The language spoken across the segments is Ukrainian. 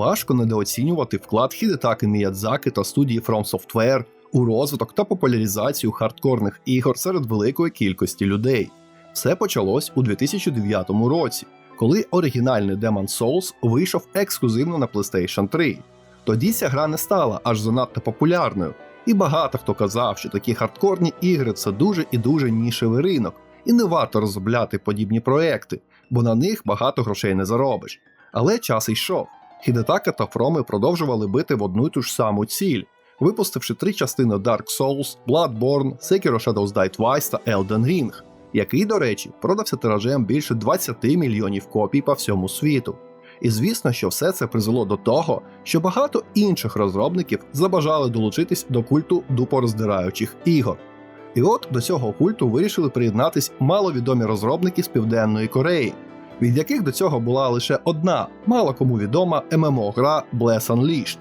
Важко недооцінювати вклад Хідетаки Міядзаки та студії From Software у розвиток та популяризацію хардкорних ігор серед великої кількості людей. Все почалось у 2009 році, коли оригінальний Demon's Souls вийшов ексклюзивно на PlayStation 3. Тоді ця гра не стала аж занадто популярною, і багато хто казав, що такі хардкорні ігри це дуже і дуже нішевий ринок, і не варто розробляти подібні проекти, бо на них багато грошей не заробиш. Але час йшов. Хідетака та Фроми продовжували бити в одну й ту ж саму ціль, випустивши три частини Dark Souls, Bloodborne, Sekiro Shadows Die Twice та Elden Ring, який, до речі, продався тиражем більше 20 мільйонів копій по всьому світу. І звісно, що все це призвело до того, що багато інших розробників забажали долучитись до культу дупороздираючих ігор. І от до цього культу вирішили приєднатись маловідомі розробники з Південної Кореї, від яких до цього була лише одна, мало кому відома ММО-гра Bless Unleashed.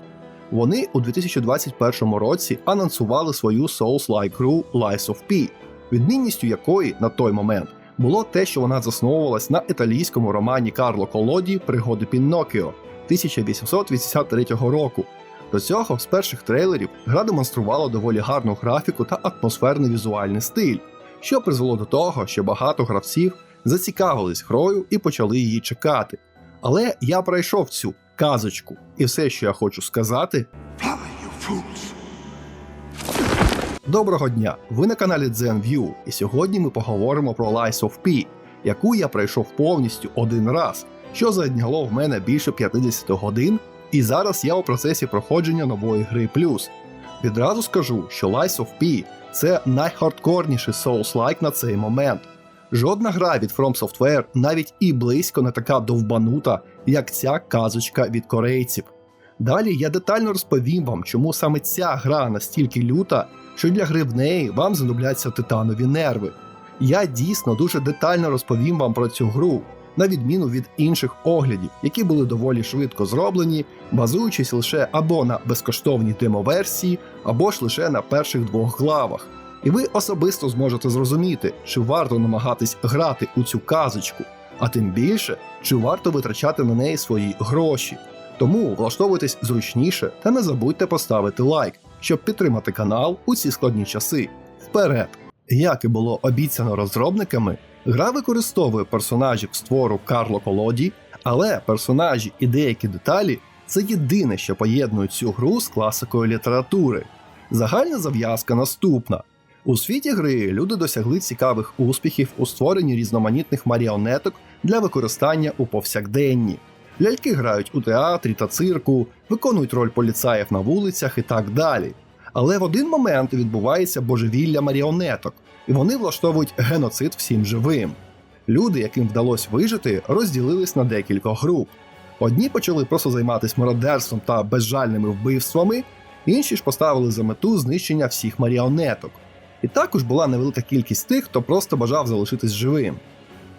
Вони у 2021 році анонсували свою Souls-like гру Lies of P, відмінністю якої на той момент було те, що вона засновувалась на італійському романі Карло Колоді Пригоди Піннокіо 1883 року. До цього з перших трейлерів гра демонструвала доволі гарну графіку та атмосферний візуальний стиль, що призвело до того, що багато гравців зацікавились грою і почали її чекати. Але я пройшов цю казочку, і все, що я хочу сказати. Доброго дня! Ви на каналі ZenView, і сьогодні ми поговоримо про Lies of P, яку я пройшов повністю один раз, що зайняло в мене більше 50 годин, і зараз я у процесі проходження нової гри плюс. Відразу скажу, що Lies of P це найхардкорніший Souls-like на цей момент. Жодна гра від From Software навіть і близько не така довбанута, як ця казочка від корейців. Далі я детально розповім вам, чому саме ця гра настільки люта, що для гри в неї вам знадобляться титанові нерви. Я дійсно дуже детально розповім вам про цю гру, на відміну від інших оглядів, які були доволі швидко зроблені, базуючись лише або на безкоштовній демо-версії, або ж лише на перших двох главах. І ви особисто зможете зрозуміти, чи варто намагатись грати у цю казочку, а тим більше, чи варто витрачати на неї свої гроші. Тому влаштовуйтесь зручніше та не забудьте поставити лайк, щоб підтримати канал у ці складні часи. Вперед! Як і було обіцяно розробниками, гра використовує персонажів з твору Карло Колоді, але персонажі і деякі деталі це єдине, що поєднує цю гру з класикою літератури. Загальна зав'язка наступна. У світі гри люди досягли цікавих успіхів у створенні різноманітних маріонеток для використання у повсякденні. Ляльки грають у театрі та цирку, виконують роль поліцаїв на вулицях і так далі. Але в один момент відбувається божевілля маріонеток, і вони влаштовують геноцид всім живим. Люди, яким вдалося вижити, розділились на декілька груп. Одні почали просто займатися мародерством та безжальними вбивствами, інші ж поставили за мету знищення всіх маріонеток. І також була невелика кількість тих, хто просто бажав залишитись живим.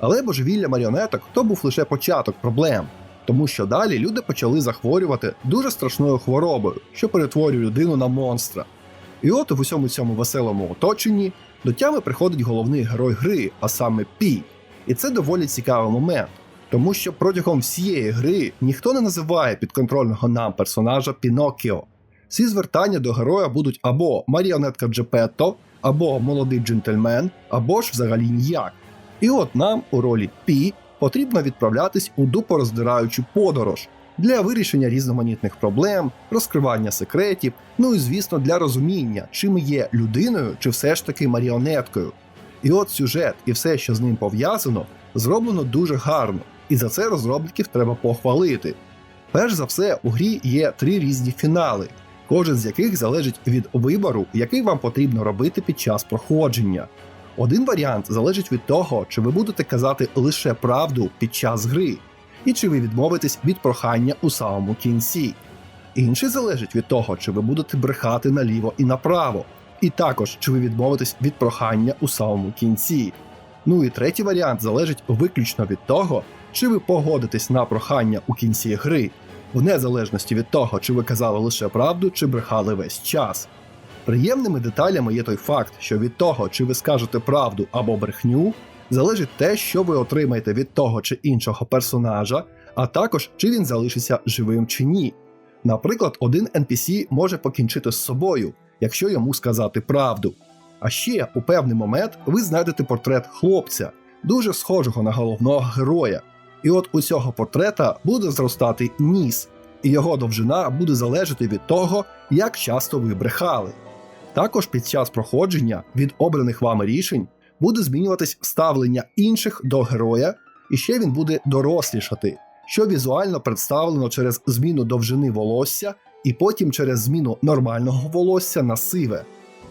Але божевілля маріонеток то був лише початок проблем, тому що далі люди почали захворювати дуже страшною хворобою, що перетворює людину на монстра. І от в усьому цьому веселому оточенні до тями приходить головний герой гри, а саме Пі. І це доволі цікавий момент, тому що протягом всієї гри ніхто не називає підконтрольного нам персонажа Пінокіо. Всі звертання до героя будуть або маріонетка Джепетто, або молодий джентльмен, або ж взагалі ніяк. І от нам у ролі Пі потрібно відправлятись у дупороздираючу подорож для вирішення різноманітних проблем, розкривання секретів, ну і звісно для розуміння, чи ми є людиною, чи все ж таки маріонеткою. І от сюжет і все, що з ним пов'язано, зроблено дуже гарно, і за це розробників треба похвалити. Перш за все, у грі є три різні фінали, кожен з яких залежить від вибору, який вам потрібно робити під час проходження. Один варіант залежить від того, чи ви будете казати лише правду під час гри, і чи ви відмовитесь від прохання у самому кінці. Інший залежить від того, чи ви будете брехати наліво і направо, і також чи ви відмовитесь від прохання у самому кінці. Ну і третій варіант залежить виключно від того, чи ви погодитесь на прохання у кінці гри, в незалежності від того, чи ви казали лише правду, чи брехали весь час. Приємними деталями є той факт, що від того, чи ви скажете правду або брехню, залежить те, що ви отримаєте від того чи іншого персонажа, а також чи він залишиться живим чи ні. Наприклад, один NPC може покінчити з собою, якщо йому сказати правду. А ще у певний момент ви знайдете портрет хлопця, дуже схожого на головного героя. І от у цього портрета буде зростати ніс, і його довжина буде залежати від того, як часто ви брехали. Також під час проходження від обраних вами рішень буде змінюватись ставлення інших до героя, і ще він буде дорослішати, що візуально представлено через зміну довжини волосся і потім через зміну нормального волосся на сиве.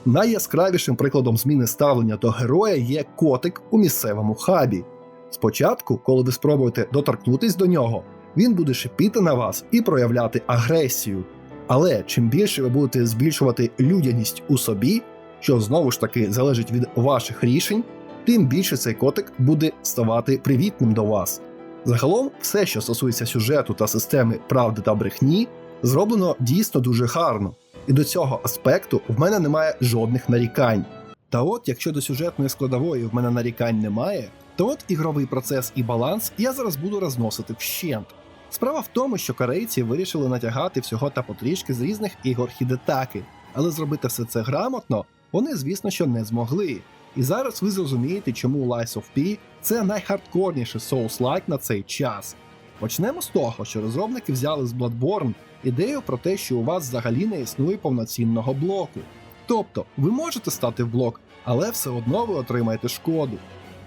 Найяскравішим прикладом зміни ставлення до героя є котик у місцевому хабі. Спочатку, коли ви спробуєте доторкнутись до нього, він буде шипіти на вас і проявляти агресію. Але чим більше ви будете збільшувати людяність у собі, що знову ж таки залежить від ваших рішень, тим більше цей котик буде ставати привітним до вас. Загалом, все, що стосується сюжету та системи правди та брехні, зроблено дійсно дуже гарно, і до цього аспекту в мене немає жодних нарікань. Та от, якщо до сюжетної складової в мене нарікань немає, то от ігровий процес і баланс я зараз буду розносити вщент. Справа в тому, що корейці вирішили натягати всього та потрішки з різних ігор Хідетаки, але зробити все це грамотно вони, звісно, що не змогли. І зараз ви зрозумієте, чому Lies of P це найхардкорніший Souls-like на цей час. Почнемо з того, що розробники взяли з Bloodborne ідею про те, що у вас взагалі не існує повноцінного блоку. Тобто, ви можете стати в блок, але все одно ви отримаєте шкоду.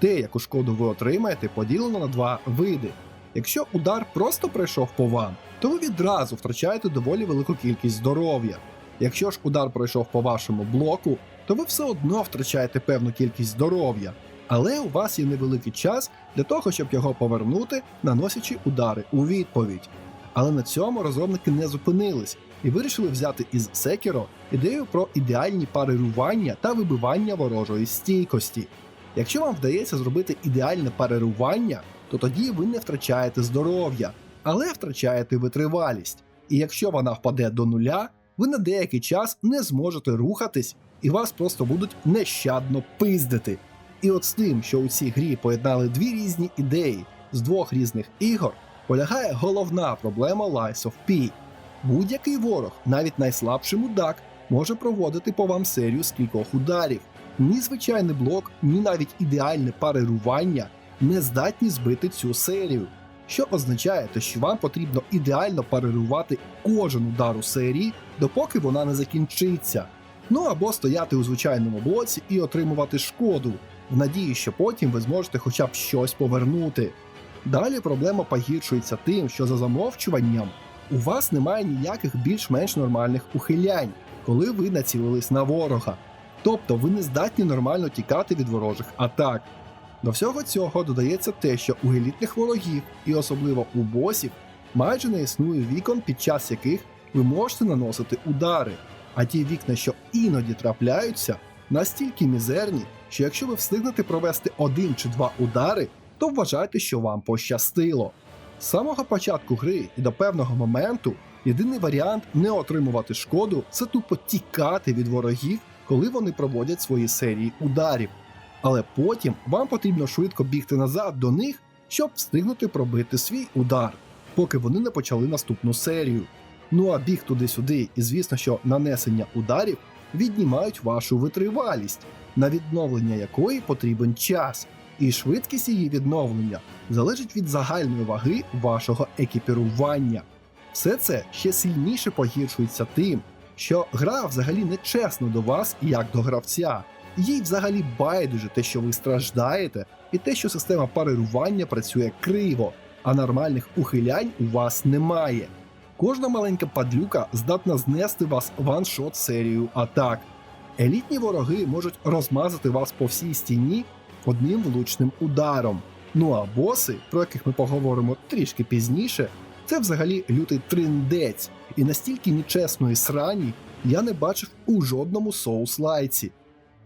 Те, яку шкоду ви отримаєте, поділено на два види. Якщо удар просто пройшов по вам, то ви відразу втрачаєте доволі велику кількість здоров'я. Якщо ж удар пройшов по вашому блоку, то ви все одно втрачаєте певну кількість здоров'я, але у вас є невеликий час для того, щоб його повернути, наносячи удари у відповідь. Але на цьому розробники не зупинились і вирішили взяти із Sekiro ідею про ідеальні парирування та вибивання ворожої стійкості. Якщо вам вдається зробити ідеальне парирування, то тоді ви не втрачаєте здоров'я, але втрачаєте витривалість. І якщо вона впаде до нуля, ви на деякий час не зможете рухатись, і вас просто будуть нещадно пиздити. І от з тим, що у цій грі поєднали дві різні ідеї з двох різних ігор, полягає головна проблема Lies of P. Будь-який ворог, навіть найслабший мудак, може проводити по вам серію з кількох ударів. Ні звичайний блок, ні навіть ідеальне парирування не здатні збити цю серію. Що означає, що вам потрібно ідеально парирувати кожен удар у серії, допоки вона не закінчиться. Ну або стояти у звичайному блоці і отримувати шкоду, в надії, що потім ви зможете хоча б щось повернути. Далі проблема погіршується тим, що за замовчуванням у вас немає ніяких більш-менш нормальних ухилянь, коли ви націлились на ворога. Тобто ви не здатні нормально тікати від ворожих атак. До всього цього додається те, що у елітних ворогів, і особливо у босів, майже не існує вікон, під час яких ви можете наносити удари. А ті вікна, що іноді трапляються, настільки мізерні, що якщо ви встигнете провести один чи два удари, то вважайте, що вам пощастило. З самого початку гри і до певного моменту єдиний варіант не отримувати шкоду це тупо тікати від ворогів, коли вони проводять свої серії ударів. Але потім вам потрібно швидко бігти назад до них, щоб встигнути пробити свій удар, поки вони не почали наступну серію. Ну а біг туди-сюди, і звісно, що нанесення ударів віднімають вашу витривалість, на відновлення якої потрібен час, і швидкість її відновлення залежить від загальної ваги вашого екіпірування. Все це ще сильніше погіршується тим, що гра взагалі не чесно до вас як до гравця. Їй взагалі байдуже те, що ви страждаєте, і те, що система парирування працює криво, а нормальних ухилянь у вас немає. Кожна маленька падлюка здатна знести вас ваншот серією атак. Елітні вороги можуть розмазати вас по всій стіні одним влучним ударом. Ну а боси, про яких ми поговоримо трішки пізніше, це взагалі лютий триндець, і настільки нечесної срані я не бачив у жодному соус-лайці.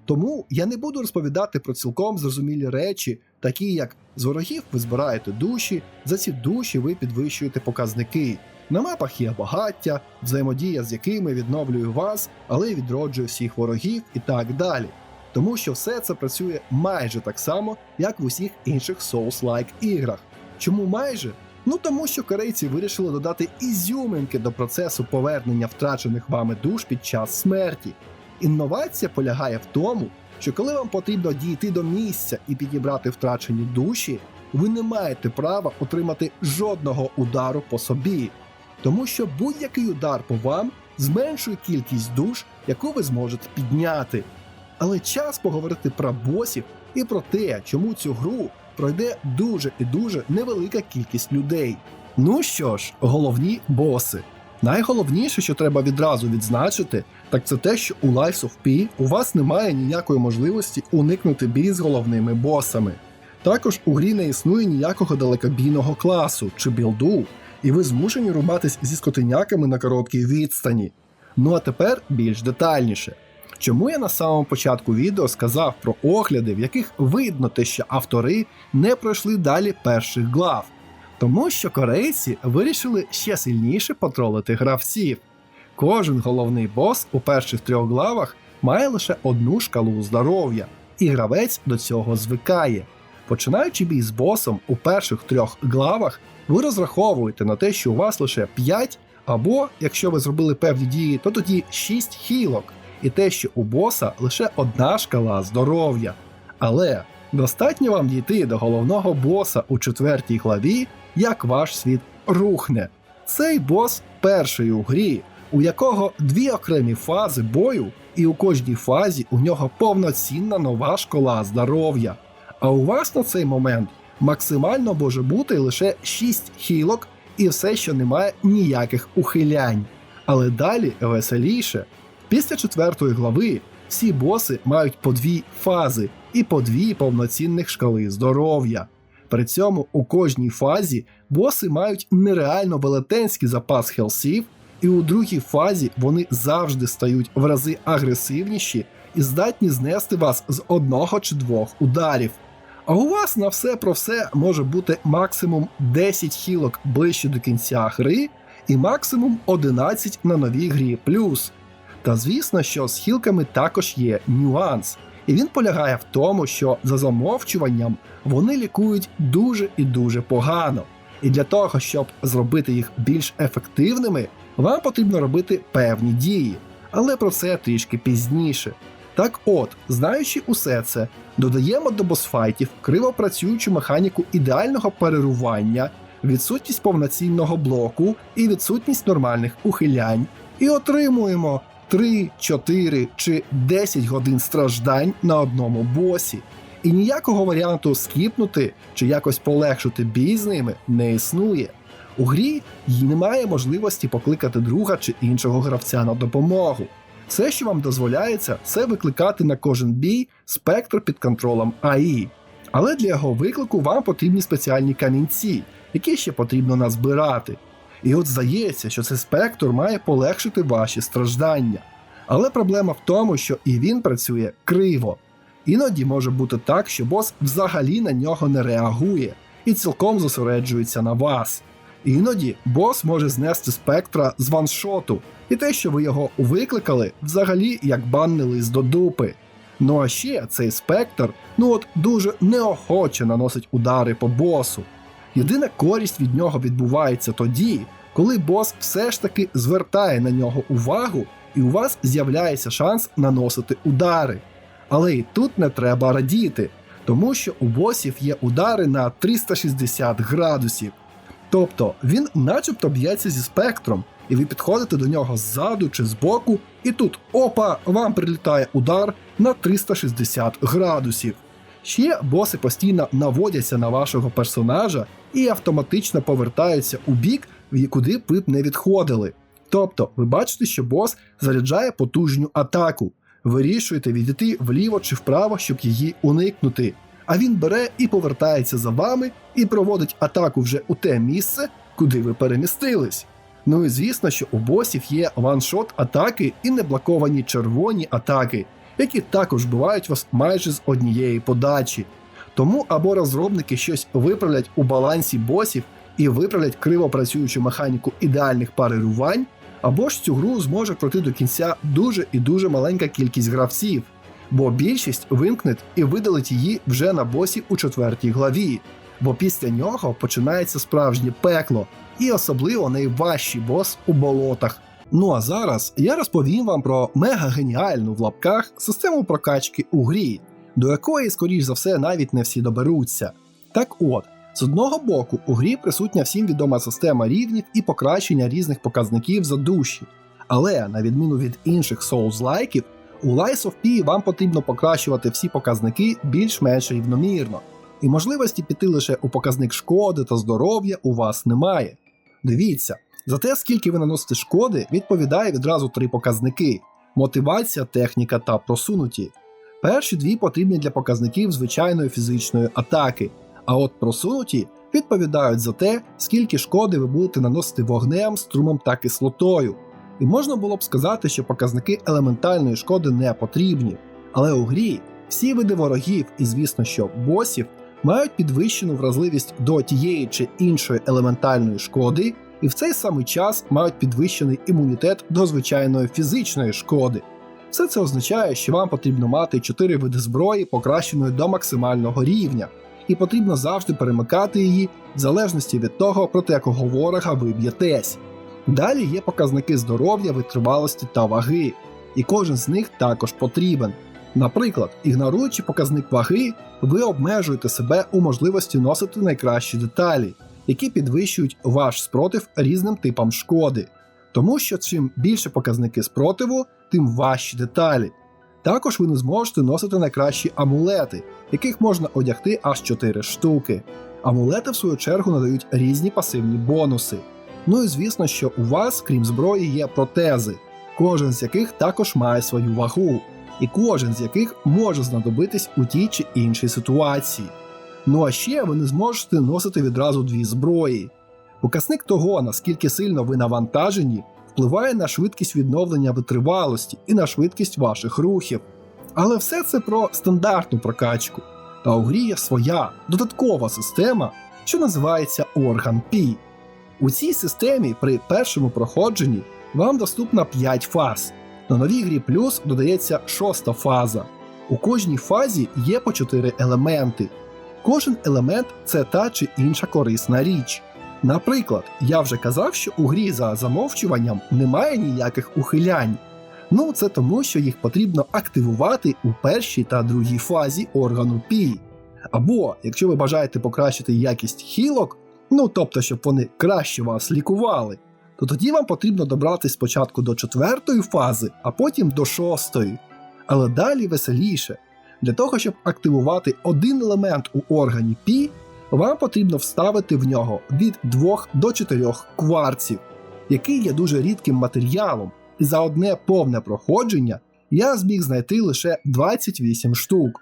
Тому я не буду розповідати про цілком зрозумілі речі, такі як з ворогів ви збираєте душі, за ці душі ви підвищуєте показники. На мапах є багаття, взаємодія з якими відновлює вас, але відроджує всіх ворогів і так далі. Тому що все це працює майже так само, як в усіх інших Souls-like іграх. Чому майже? Ну тому що корейці вирішили додати ізюминки до процесу повернення втрачених вами душ під час смерті. Інновація полягає в тому, що коли вам потрібно дійти до місця і підібрати втрачені душі, ви не маєте права отримати жодного удару по собі, тому що будь-який удар по вам зменшує кількість душ, яку ви зможете підняти. Але час поговорити про босів і про те, чому цю гру пройде дуже і дуже невелика кількість людей. Ну що ж, головні боси. Найголовніше, що треба відразу відзначити, так це те, що у Lives of P у вас немає ніякої можливості уникнути бій з головними босами. Також у грі не існує ніякого далекобійного класу чи білду, і ви змушені рубатись зі скотиняками на короткій відстані. Ну а тепер більш детальніше. Чому я на самому початку відео сказав про огляди, в яких видно те, що автори не пройшли далі перших глав? Тому що корейці вирішили ще сильніше потролити гравців. Кожен головний бос у перших трьох главах має лише одну шкалу здоров'я, і гравець до цього звикає. Починаючи бій з босом у перших трьох главах, ви розраховуєте на те, що у вас лише 5, або, якщо ви зробили певні дії, то тоді 6 хілок, і те, що у боса лише одна шкала здоров'я. Але достатньо вам дійти до головного боса у четвертій главі, як ваш світ рухне. Цей бос перший у грі, у якого дві окремі фази бою, і у кожній фазі у нього повноцінна нова школа здоров'я. А у вас на цей момент максимально може бути лише 6 хілок і все, що немає ніяких ухилянь. Але далі веселіше. Після четвертої глави всі боси мають по дві фази і по дві повноцінних шкали здоров'я. При цьому у кожній фазі боси мають нереально велетенський запас хелсів, і у другій фазі вони завжди стають в рази агресивніші і здатні знести вас з одного чи двох ударів. А у вас на все про все може бути максимум 10 хілок ближче до кінця гри, і максимум 11 на новій грі плюс. Та звісно, що з хілками також є нюанс, і він полягає в тому, що за замовчуванням вони лікують дуже і дуже погано. І для того, щоб зробити їх більш ефективними, вам потрібно робити певні дії, але про це трішки пізніше. Так от, знаючи усе це, додаємо до босфайтів кривопрацюючу механіку ідеального перерування, відсутність повноцінного блоку і відсутність нормальних ухилянь, і отримуємо 3, 4 чи 10 годин страждань на одному босі. І ніякого варіанту скіпнути чи якось полегшити бій з ними не існує. У грі й немає можливості покликати друга чи іншого гравця на допомогу. Все, що вам дозволяється, це викликати на кожен бій спектр під контролем АІ. Але для його виклику вам потрібні спеціальні камінці, які ще потрібно назбирати. І от здається, що цей спектр має полегшити ваші страждання. Але проблема в тому, що і він працює криво. Іноді може бути так, що бос взагалі на нього не реагує і цілком зосереджується на вас. Іноді бос може знести спектра з ваншоту, і те, що ви його викликали, взагалі як банний лист до дупи. Ну а ще цей спектр, ну от дуже неохоче наносить удари по босу. Єдина користь від нього відбувається тоді, коли бос все ж таки звертає на нього увагу, і у вас з'являється шанс наносити удари. Але і тут не треба радіти, тому що у босів є удари на 360 градусів. Тобто він начебто б'ється зі спектром, і ви підходите до нього ззаду чи збоку, і тут опа, вам прилітає удар на 360 градусів. Ще боси постійно наводяться на вашого персонажа і автоматично повертаються у бік, куди б ви не відходили. Тобто, ви бачите, що бос заряджає потужну атаку, вирішуєте відійти вліво чи вправо, щоб її уникнути. А він бере і повертається за вами і проводить атаку вже у те місце, куди ви перемістились. Ну і звісно, що у босів є ваншот атаки і неблоковані червоні атаки, які також бувають вас майже з однієї подачі. Тому або розробники щось виправлять у балансі босів і виправлять криво працюючу механіку ідеальних парирувань, або ж цю гру зможе пройти до кінця дуже і дуже маленька кількість гравців, бо більшість вимкне і видалить її вже на босі у четвертій главі. бо після нього починається справжнє пекло, і особливо найважчий бос у болотах. Ну а зараз я розповім вам про мега геніальну в лапках систему прокачки у грі, до якої, скоріш за все, навіть не всі доберуться. Так от, з одного боку, у грі присутня всім відома система рівнів і покращення різних показників за душі. Але, на відміну від інших Souls-лайків, у Lies of P вам потрібно покращувати всі показники більш-менш рівномірно, і можливості піти лише у показник шкоди та здоров'я у вас немає. Дивіться, за те, скільки ви наносите шкоди, відповідає відразу три показники: мотивація, техніка та просунуті. Перші дві потрібні для показників звичайної фізичної атаки, а от просунуті відповідають за те, скільки шкоди ви будете наносити вогнем, струмом та кислотою. І можна було б сказати, що показники елементальної шкоди не потрібні. Але у грі всі види ворогів, і звісно, що босів, мають підвищену вразливість до тієї чи іншої елементальної шкоди, і в цей самий час мають підвищений імунітет до звичайної фізичної шкоди. Все це означає, що вам потрібно мати 4 види зброї, покращеної до максимального рівня, і потрібно завжди перемикати її в залежності від того, проти якого ворога ви б'єтесь. Далі є показники здоров'я, витривалості та ваги, і кожен з них також потрібен. Наприклад, ігноруючи показник ваги, ви обмежуєте себе у можливості носити найкращі деталі, які підвищують ваш спротив різним типам шкоди. Тому що чим більше показники спротиву, тим важчі деталі. Також ви не зможете носити найкращі амулети, яких можна одягти аж 4 штуки. Амулети, в свою чергу, надають різні пасивні бонуси. Ну і звісно, що у вас, крім зброї, є протези, кожен з яких також має свою вагу, і кожен з яких може знадобитись у тій чи іншій ситуації. Ну а ще ви не зможете носити відразу дві зброї. Показник того, наскільки сильно ви навантажені, впливає на швидкість відновлення витривалості і на швидкість ваших рухів. Але все це про стандартну прокачку. Та у грі є своя додаткова система, що називається Organ P. У цій системі при першому проходженні вам доступно 5 фаз. На новій грі плюс додається шоста фаза. У кожній фазі є по 4 елементи. Кожен елемент це та чи інша корисна річ. Наприклад, я вже казав, що у грі за замовчуванням немає ніяких ухилянь. Ну, це тому, що їх потрібно активувати у першій та другій фазі органу Пі. Або, якщо ви бажаєте покращити якість хілок, ну тобто, щоб вони краще вас лікували, то тоді вам потрібно добратися спочатку до четвертої фази, а потім до шостої. Але далі веселіше. Для того, щоб активувати один елемент у органі Пі, вам потрібно вставити в нього від 2 до 4 кварців, який є дуже рідким матеріалом, і за одне повне проходження я зміг знайти лише 28 штук.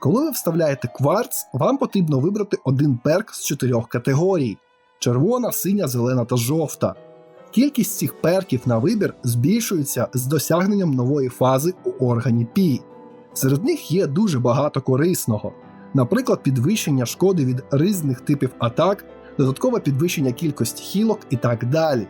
Коли ви вставляєте кварц, вам потрібно вибрати один перк з чотирьох категорій: червона, синя, зелена та жовта. Кількість цих перків на вибір збільшується з досягненням нової фази у органі Пі. Серед них є дуже багато корисного, наприклад, підвищення шкоди від різних типів атак, додаткове підвищення кількості хілок і так далі.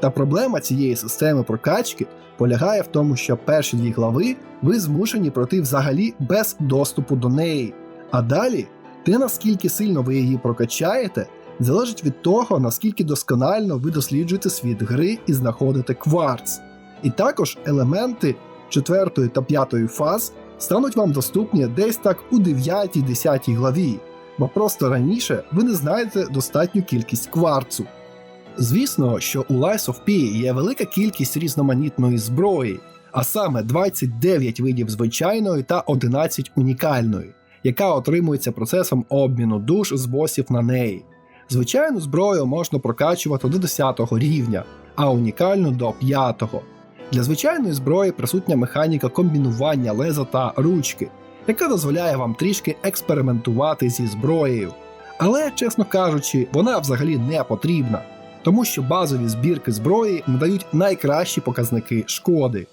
Та проблема цієї системи прокачки полягає в тому, що перші дві глави ви змушені пройти взагалі без доступу до неї. А далі, те наскільки сильно ви її прокачаєте, залежить від того, наскільки досконально ви досліджуєте світ гри і знаходите кварц. І також елементи 4 та 5 фаз стануть вам доступні десь так у 9-10 главі, бо просто раніше ви не знаєте достатню кількість кварцу. Звісно, що у Lies of P є велика кількість різноманітної зброї, а саме 29 видів звичайної та 11 унікальної, яка отримується процесом обміну душ з босів на неї. Звичайну зброю можна прокачувати до 10 рівня, а унікальну до 5. Для звичайної зброї присутня механіка комбінування леза та ручки, яка дозволяє вам трішки експериментувати зі зброєю. Але, чесно кажучи, вона взагалі не потрібна, тому що базові збірки зброї надають найкращі показники шкоди.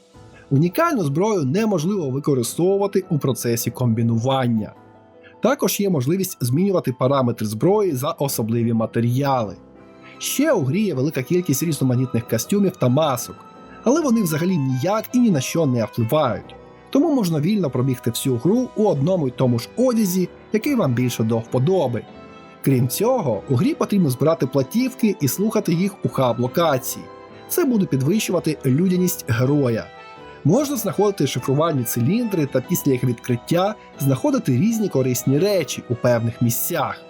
Унікальну зброю неможливо використовувати у процесі комбінування. Також є можливість змінювати параметри зброї за особливі матеріали. Ще у грі є велика кількість різноманітних костюмів та масок, але вони взагалі ніяк і ні на що не впливають. Тому можна вільно пробігти всю гру у одному й тому ж одязі, який вам більше до вподоби. Крім цього, у грі потрібно збирати платівки і слухати їх у хаб-локації. Це буде підвищувати людяність героя. Можна знаходити шифрувальні циліндри та після їх відкриття знаходити різні корисні речі у певних місцях.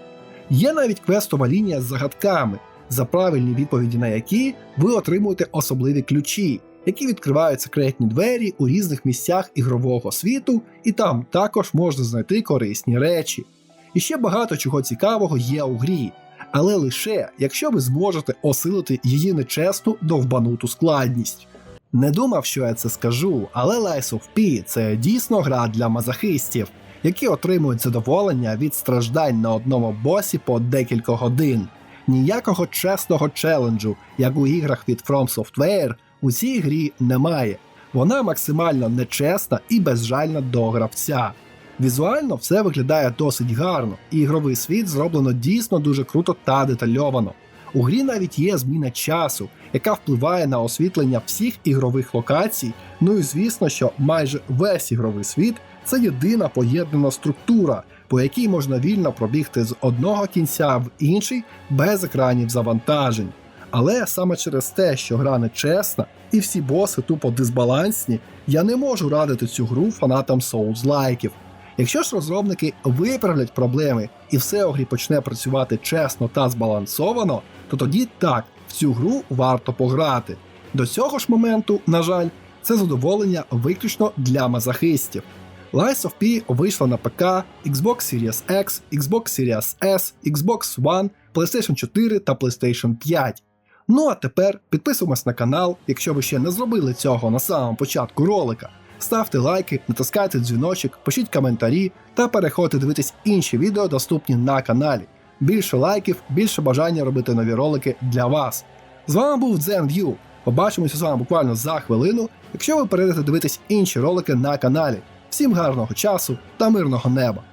Є навіть квестова лінія з загадками, за правильні відповіді на які ви отримуєте особливі ключі, які відкривають секретні двері у різних місцях ігрового світу, і там також можна знайти корисні речі. І ще багато чого цікавого є у грі, але лише якщо ви зможете осилити її нечесну довбануту складність. Не думав, що я це скажу, але Lies of P – це дійсно гра для мазохистів, які отримують задоволення від страждань на одному босі по декілька годин. Ніякого чесного челенджу, як у іграх від From Software, у цій грі немає. Вона максимально нечесна і безжальна до гравця. Візуально все виглядає досить гарно, і ігровий світ зроблено дійсно дуже круто та детальовано. У грі навіть є зміна часу, яка впливає на освітлення всіх ігрових локацій. Ну і звісно, що майже весь ігровий світ це єдина поєднана структура, по якій можна вільно пробігти з одного кінця в інший без екранів завантажень. Але саме через те, що гра не чесна і всі боси тупо дисбалансні, я не можу радити цю гру фанатам Souls-лайків. Якщо ж розробники виправлять проблеми і все у грі почне працювати чесно та збалансовано, то тоді так, в цю гру варто пограти. До цього ж моменту, на жаль, це задоволення виключно для мазохистів. Lies of P вийшла на ПК, Xbox Series X, Xbox Series S, Xbox One, PlayStation 4 та PlayStation 5. Ну а тепер підписуємось на канал, якщо ви ще не зробили цього на самому початку ролика. Ставте лайки, натискайте дзвіночок, пишіть коментарі та переходьте дивитись інші відео, доступні на каналі. Більше лайків, більше бажання робити нові ролики для вас. З вами був ZenView. Побачимося з вами буквально за хвилину, якщо ви перейдете дивитись інші ролики на каналі. Всім гарного часу та мирного неба!